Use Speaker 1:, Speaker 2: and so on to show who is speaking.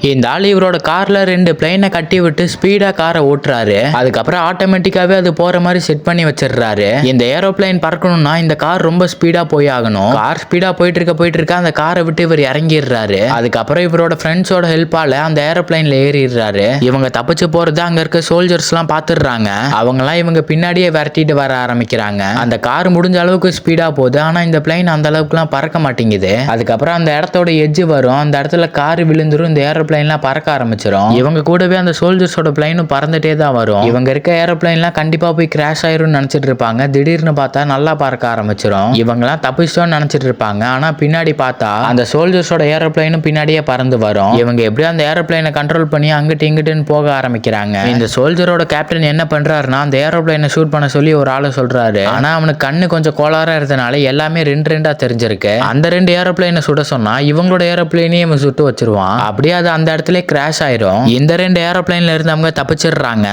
Speaker 1: இந்த ஆள் இவரோட கார்ல ரெண்டு பிளைனை கட்டி விட்டு ஸ்பீடா காரை ஓட்டுறாரு. அதுக்கப்புறம் ஆட்டோமேட்டிக்காவே அது போற மாதிரி செட் பண்ணி வச்சிடுறாரு. இந்த ஏரோப்ளைன் பறக்கணும்னா இந்த கார் ரொம்ப ஸ்பீடா போய் ஆகணும். கார் ஸ்பீடா போயிட்டு இருக்க போயிட்டு இருக்க அந்த காரை விட்டு இவர் இறங்கிடுறாரு. அதுக்கப்புறம் இவரோட ஃப்ரெண்ட்ஸோட ஹெல்ப்பால அந்த ஏரோப்ளைன்ல ஏறிடுறாரு. இவங்க தப்பிச்சு போறது அங்க இருக்க சோல்ஜர்ஸ் எல்லாம் பாத்துடுறாங்க. அவங்க எல்லாம் இவங்க பின்னாடியே விரட்டிட்டு வர ஆரம்பிக்கிறாங்க. அந்த கார் முடிஞ்ச அளவுக்கு ஸ்பீடா போகுது. ஆனா இந்த பிளைன் அந்த அளவுக்குலாம் பறக்க மாட்டேங்குது. அதுக்கப்புறம் அந்த இடத்தோட எஜ்ஜு வரும். அந்த இடத்துல கார் விழுந்துரும். இந்த ஏரோப்ளைன்லாம் பறக்க ஆரம்பிச்சிடும் இவங்க கூடவே அந்த சோல்ஜர்ஸோட பிளைனும் பறந்துட்டே தான் வரும். இவங்க இருக்க ஏரோப்ளைன்லாம் கண்டிப்பாக போய் கிராஷ் ஆயிரும்னு நினச்சிட்டு இருப்பாங்க. திடீர்னு பார்த்தா நல்லா பறக்க ஆரம்பிச்சிடும் இவங்கலாம் தப்பிச்சோன்னு நினச்சிட்டு இருப்பாங்க. ஆனால் பின்னாடி பார்த்தா அந்த சோல்ஜர்ஸோட ஏரோப்ளைனும் பின்னாடியே பறந்து வரும். இவங்க எப்படியோ அந்த ஏரோப்ளைனை கண்ட்ரோல் பண்ணி அங்கிட்டு இங்கிட்டுன்னு போக ஆரம்பிக்கிறாங்க. இந்த சோல்ஜரோட கேப்டன் என்ன பண்ணுறாருன்னா அந்த ஏரோப்ளைனை ஷூட் பண்ண சொல்லி ஒரு ஆளை சொல்கிறாரு ஆனால் அவனுக்கு கண்ணு கொஞ்சம் கோளாராக இருந்தனால எல்லாமே ரெண்டு ரெண்டாக தெரிஞ்சிருக்கு. அந்த ரெண்டு ஏரோப்ளைனை சுட சொன்னால் இவங்களோட ஏரோப்ளைனையும் இவன் சுட்டு வச்சிருவான். அப்படியே அது அந்த இடத்துல கிராஷ் ஆயிரும். இந்த ரெண்டு ஏரோப்ளைன்ல இருந்து அவங்க தப்பிச்சிடுறாங்க.